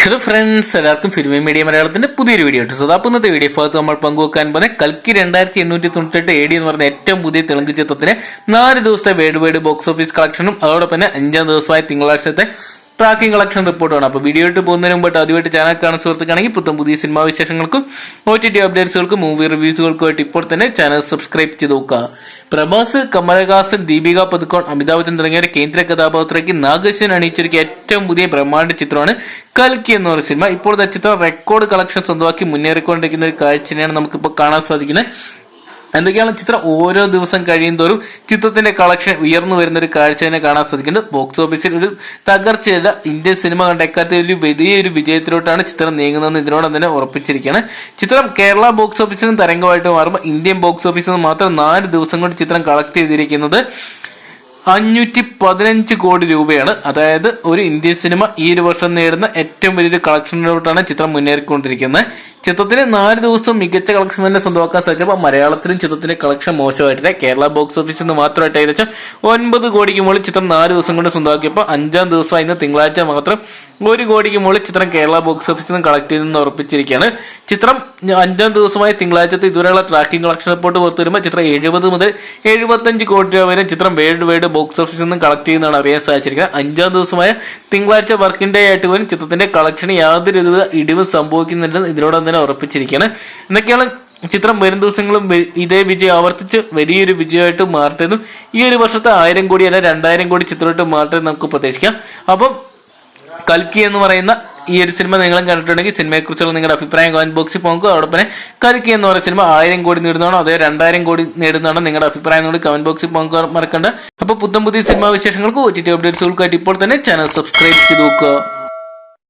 Hello friends എല്ലാവർക്കും filmi media മലയാളത്തിന്റെ പുതിയൊരു വീഡിയോ ആയിട്ട് സോ അപ്പോൾ ഇന്നത്തെ വീഡിയോ ഭാഗത്ത് നമ്മൾ പങ്കുവെക്കാൻ പോകുന്ന കൽക്കി രണ്ടായിരത്തി എണ്ണൂറ്റി തൊണ്ണൂറ്റെട്ട് എ ഡി എന്ന് പറഞ്ഞ ഏറ്റവും പുതിയ തെലുങ്ക് ചിത്രത്തിന് നാല് ദിവസത്തെ വേഡ് വേഡ് ബോക്സ് ഓഫീസ് കളക്ഷനും അതോടൊപ്പം തന്നെ അഞ്ചാം ദിവസമായ തിങ്കളാഴ്ചത്തെ ട്രാക്കിംഗ് കളക്ഷൻ റിപ്പോർട്ടാണ് അപ്പോൾ വീഡിയോ ഇട്ട് പോകുന്നതിന് മുമ്പായിട്ട് ആദ്യമായിട്ട് ചാനൽ കാണുന്ന സുഹൃത്തുക്കാണെങ്കിൽ പുത്തം പുതിയ സിനിമാ വിശേഷങ്ങൾക്കും ഒ ടി ടി അപ്ഡേറ്റ്സുകൾക്കും മൂവി റിവ്യൂസുകൾക്കുമായിട്ട് ഇപ്പോൾ തന്നെ ചാനൽ സബ്സ്ക്രൈബ് ചെയ്ത് നോക്കുക. പ്രഭാസ് കമലഹാസൻ ദീപിക പതുക്കോൺ അമിതാഭ് ബച്ചൻ തുടങ്ങിയ കേന്ദ്ര കഥാപാത്രയ്ക്ക് നാഗശ്വൻ അണിയിച്ചൊരുക്കിയ ഏറ്റവും പുതിയ ബ്രഹ്മാണ്ഡ ചിത്രമാണ് കൽക്കി എന്ന് പറയുന്ന സിനിമ ഇപ്പോഴത്തെ ചിത്രം റെക്കോർഡ് കളക്ഷൻ സ്വന്തമാക്കി മുന്നേറിക്കൊണ്ടിരിക്കുന്ന ഒരു കാഴ്ചയാണ് നമുക്കിപ്പോൾ കാണാൻ സാധിക്കുന്നത്. എന്തൊക്കെയാണ് ചിത്രം ഓരോ ദിവസം കഴിയുന്തോറും ചിത്രത്തിന്റെ കളക്ഷൻ ഉയർന്നു വരുന്ന ഒരു കാഴ്ച കാണാൻ സാധിക്കുന്നുണ്ട്. ബോക്സ് ഓഫീസിൽ ഒരു തകർച്ചയില്ല ഇന്ത്യൻ സിനിമ കണ്ട എക്കാലത്തെ ഒരു വലിയൊരു വിജയത്തിലോട്ടാണ് ചിത്രം നീങ്ങുന്നതെന്ന് ഇതിനോടൊപ്പം തന്നെ ഉറപ്പിച്ചിരിക്കുകയാണ്. ചിത്രം കേരള ബോക്സ് ഓഫീസിനും തരംഗമായിട്ട് മാറുമ്പോൾ ഇന്ത്യൻ ബോക്സ് ഓഫീസിൽ നിന്ന് മാത്രം നാല് ദിവസം കൊണ്ട് ചിത്രം കളക്ട് ചെയ്തിരിക്കുന്നത് അഞ്ഞൂറ്റി പതിനഞ്ച് കോടി രൂപയാണ്. അതായത് ഒരു ഇന്ത്യൻ സിനിമ ഈ ഒരു വർഷം നേടുന്ന ഏറ്റവും വലിയൊരു കളക്ഷനിലോട്ടാണ് ചിത്രം മുന്നേറിക്കൊണ്ടിരിക്കുന്നത്. ചിത്രത്തിന് നാല് ദിവസം മികച്ച കളക്ഷൻ തന്നെ സ്വന്തമാക്കാൻ സാധിച്ചപ്പോൾ മലയാളത്തിലും ചിത്രത്തിന്റെ കളക്ഷൻ മോശമായിട്ടില്ല. കേരള ബോക്സ് ഓഫീസിൽ നിന്ന് മാത്രമായിട്ട് ഏകദേശം ഒൻപത് കോടിക്ക് മുകളിൽ ചിത്രം നാല് ദിവസം കൊണ്ട് സ്വന്തമാക്കിയപ്പോൾ അഞ്ചാം ദിവസം ഇന്ന് തിങ്കളാഴ്ച മാത്രം ഒരു കോടിക്ക് മുകളിൽ ചിത്രം കേരള ബോക്സ് ഓഫീസിൽ നിന്ന് കളക്ട് ചെയ്തെന്ന് ഉറപ്പിച്ചിരിക്കുകയാണ്. ചിത്രം അഞ്ചാം ദിവസമായ തിങ്കളാഴ്ചത്തെ ഇതുവരെയുള്ള ട്രാക്കിംഗ് കളക്ഷൻ റിപ്പോർട്ട് പുറത്തു വരുമ്പോൾ ചിത്രം എഴുപത് മുതൽ എഴുപത്തഞ്ച് കോടി രൂപ വരെ ചിത്രം വേൾഡ് വൈഡ് ബോക്സ് ഓഫീസിൽ നിന്ന് കളക്ട് ചെയ്യുന്നതാണ് അറിയാൻ സാധിച്ചിരിക്കുന്നത്. അഞ്ചാം ദിവസമായ തിങ്കളാഴ്ച വർക്കിംഗ് ഡേ ആയിട്ട് പോലും ചിത്രത്തിന്റെ കളക്ഷൻ യാതൊരു ഇടിവ് സംഭവിക്കുന്നുണ്ടെന്ന് ഇതിനോടൊപ്പം തന്നെ ഉറപ്പിച്ചിരിക്കുകയാണ് എന്നൊക്കെയാണ് ചിത്രം വരും ദിവസങ്ങളും ഇതേ വിജയം ആവർത്തിച്ച് വലിയൊരു വിജയമായിട്ട് മാറട്ടെന്നും ഈ ഒരു വർഷത്തെ ആയിരം കോടി അല്ല രണ്ടായിരം കോടി ചിത്രമായിട്ട് മാറട്ടെ നമുക്ക് പ്രതീക്ഷിക്കാം. അപ്പം കൽക്കി എന്ന് പറയുന്ന ഈ ഒരു സിനിമ നിങ്ങളും കണ്ടിട്ടുണ്ടെങ്കിൽ സിനിമയെക്കുറിച്ചുള്ള നിങ്ങളുടെ അഭിപ്രായം കമന്റ് ബോക്സിൽ പോകുക അതോടൊപ്പം കൽക്കി എന്ന് പറയുന്ന സിനിമ ആയിരം കോടി നേടുന്നതാണോ അതോ രണ്ടായിരം കോടി നേടുന്നതാണോ നിങ്ങളുടെ അഭിപ്രായം കൂടി കമന്റ് ബോക്സിൽ പോകുക മറക്കണ്ട. അപ്പോൾ പുത്തം പുതിയ സിനിമാ വിശേഷങ്ങൾക്ക് ഒ ടി ടി അപ്ഡേറ്റ്സുകൾക്കായിട്ട് ഇപ്പോൾ തന്നെ ചാനൽ സബ്സ്ക്രൈബ് ചെയ്ത് നോക്കുക.